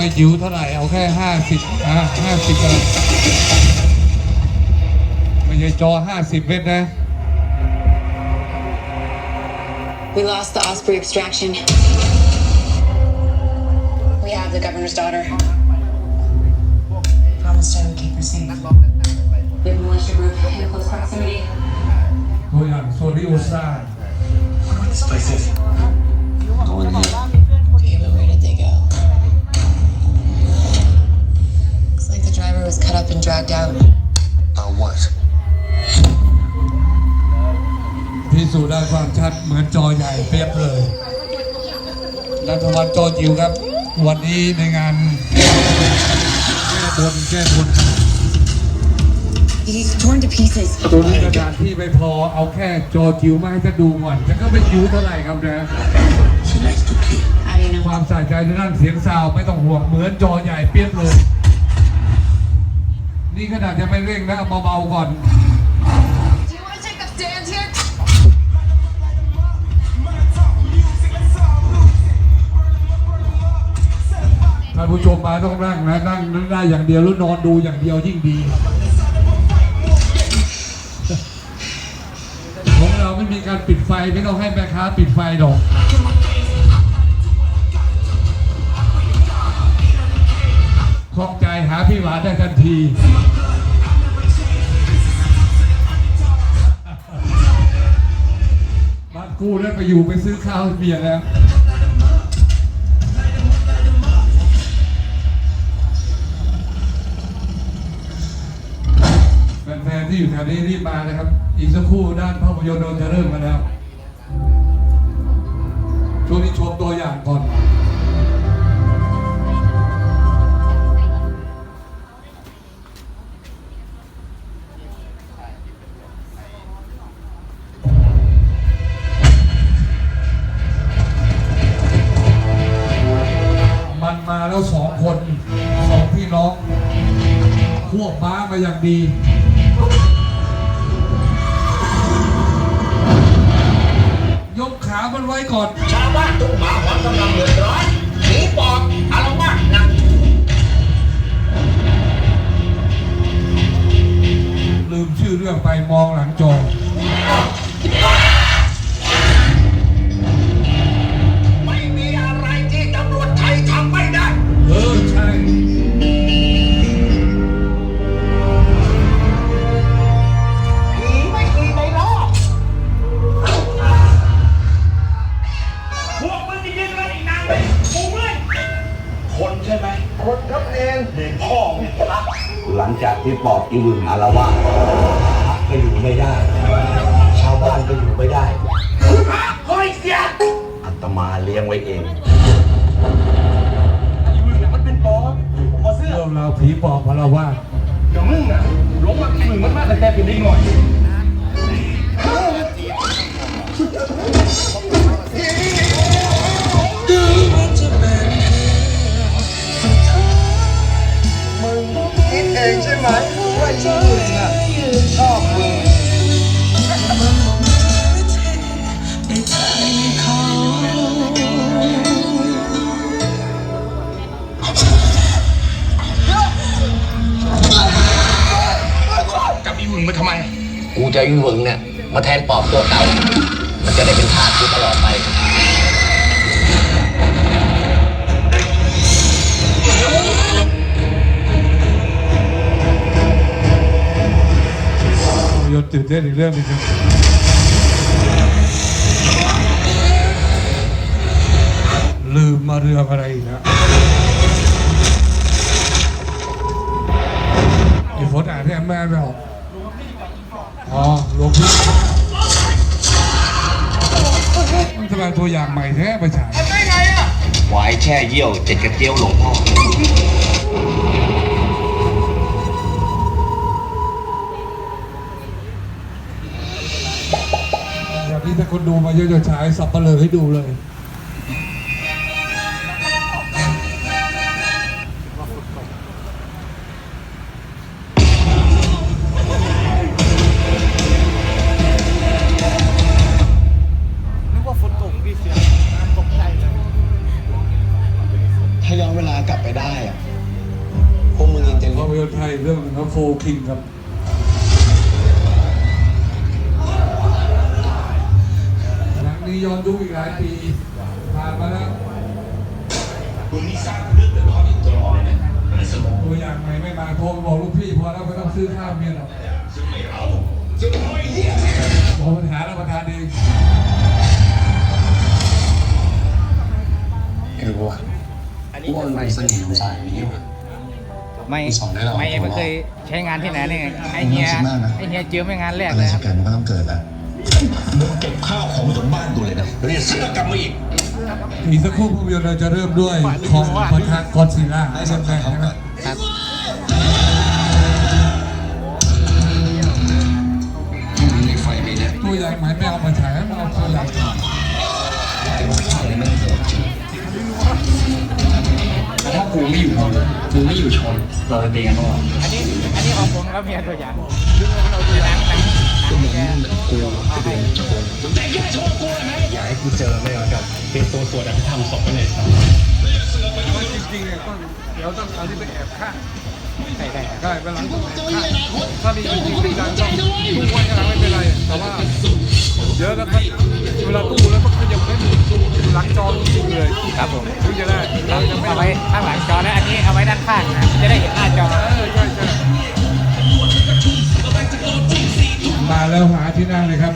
ไม่ยิวเท่าไหร่ เอาแค่ห้าสิบอะห้าสิบไม่ใช่จอห้าสิบเมตรนะ We lost the Osprey extraction. We have the governor's daughter. Promise I would keep her safe. We have a militia group in close proximity. ตัวอย่างโซลิโอซา ความชัดเหมือนจอใหญ่เปียบเลยรัฐวัฒน์จอจิ๋วครับ วันนี้ในงานแก้บนแก้บน He's torn to pieces. ตัวนี้กระดานที่ไม่พอเอาแค่จอจิ๋วมาให้จะดูก่อนจะก็ไม่จิ๋วเท่าไหร่ครับนะ She likes to kill. How do you know? ความใส่ใจในด้านเสียงซาวด์ไม่ต้องห่วงเหมือนจอใหญ่เปียบเลย นี่ขนาดจะไม่เร่งนะเอาเบาๆก่อน ท่านผู้ชมมาต้องนั่งนะนั่งได้อย่างเดียวหรือนอนดูอย่างเดียวยิ่งดีของเราไม่มีการปิดไฟไม่ต้องให้แม่ค้าปิดไฟหรอกคล่องใจหาพี่หวานได้ทันทีบ้านกู้แล้วไปอยู่ไปซื้อข้าวเมียแล้ว ที่อยู่แถวนี้รีบมานะครับ อีกสักครู่ด้านภาพยนตร์เราจะเริ่มมาแล้ว ช่วงนี้ชมตัวอย่างก่อนมันมาแล้วสองคนสองพี่น้องควบม้ามาอย่างดีามันไว้ก่อน ชาวบ้านทุกหมาหอนกำลังเดือดร้อน คนใช่ไหม คนครับเองเด็กพ่อมึงครับหลังจากที่ปอบอีวึงอารวาสพระก็อยู่ไม่ได้ ชาวบ้านก็อยู่ไม่ได้เฮ้ยเสียอัตมาเลี้ยงไว้เองอีมึงเนี่ยมันเป็นปอบผมมาเสื้อเรื่องราวผีปอบพระวาสเดี๋ยวมึงน่ะหลงมามึงมันมาแต่แต่เป็นได้หน่อย มว่าอีมึงอะชอบมึงจับอีมึงมาทำไม กูจะอีวึงเนี่ยมาแทนปอบตัวเก่า มันจะได้เป็นทาสกูตลอดไป ตื่นเต้นอีกเรื่องนึงครับลืมมาเรื่องอะไรอีกนะไอ้ฝนอ่านแทนแม่ไม่ออกอ๋อหลวงพี่มันจะเป็นตัวอย่างใหม่แท้ไปฉายไว้แช่เยี่ยวเจ็ดกระเจียวหลวงพ่อ นี้ถ้าคนดูมาเยอะจะฉายสับเปลือให้ดูเลย นึกว่าฝนตกพี่เสียงตกใจเลยให้ย้อนเวลากลับไปได้อะพวกมึงยังจะภาพยนตร์ไทยเรื่องหนึงครับโฟคิงครับ นังนี้ย้อนยุคอีกหลายปีผ่านมาแล้วคุณนี่สร้างเรื่องเดือดร้อนอีกตลอดเลยนะในสมองตัวอย่างใหม่ไม่มาโทรบอกลูกพี่พอแล้วไม่ต้องซื้อข้าวเมียหรอกซึ่งไม่เอาจะเอาไอ้เหี้ยบอกปัญหารับประทานเองไม่รู้ว่ะว่ามันเป็นเสน่ห์ของสายนี้ว่ะไม่สอนได้หรอไม่ไม่เคยใช้งานที่ไหนเลยไงไอเฮียน่าคิดมากนะไอเฮียเจอไม่งานแรกอะไรเลยคจะรับเกิดมันก็ต้องเกิดแหละ มึงเก็บข้าวของจากบ้านกูเลยนะแล้วอย่าเสื้อกลับมาอีกอีกสักครู่ภาพยนตร์เราจะเริ่มด้วยของประธานกอดซิลล่าเริ่มแรกนะครับครับพรุ่งนี้ในไฟมีเนี่ยตัวอย่างใหม่ไม่เอามาฉายให้มาเอาตัวอย่างถ้ากูไม่อยู่มึงไม่อยู่ชนเราจะตีกันป่าวะอันนี้อันนี้ของผมครับเฮียตัวอย่างดึงเอาตัวอย่างหนังหนังแกูจะเป็นโจรอย่าให้กูเจอไม่แล้วกันเป็นตัวสวดอภิธรรมศพไปเลยครับจริงๆเนี่ยต้องเดี๋ยวต้องเอาที่ไปแอบฆ่าใช่ใช่ได้เวลาต้องถ้ามีจริงๆเป็นการต้องทุกวันยังไม่เป็นไรแต่ว่าเยอะแล้วครับเวลาตู้แล้วต้องขยับให้หมุนหลังจอจริงเลยครับผมถึงจะได้เราจะไม่เอาไว้ข้างหลังจอแล้วอันนี้เอาไว้ด้านข้างนะจะได้เห็นหน้าจอใช่ใช่ มาแล้วหาที่นั่งเลยครับ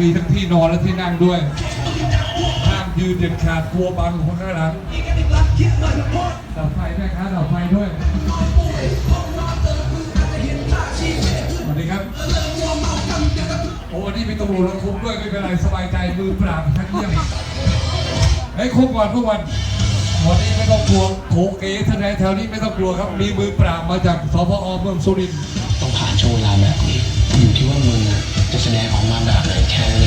มีทั้งที่นอนและที่นั่งด้วย ห้ามยืนเด็ดขาดกลัวบังคนข้างหลังดับไฟแม่ค้าดับไฟด้วย สวัสดีครับ โอ้วันนี้มีตำรวจรถคุมด้วยไม่เป็นไรสบายใจมือปราบทั้งเยี่ยมเฮ้คุมก่อนคุมก่อนวันนี้ไม่ต้องกลัวโถเก๋ทนายแถวนี้ไม่ต้องกลัวครับ มีมือปราบมาจากสพอเมืองสุรินทร์ต้องผ่านโชวงเวลาแบบนี้ จะแสดงออกมาแบบไหนแค่นั้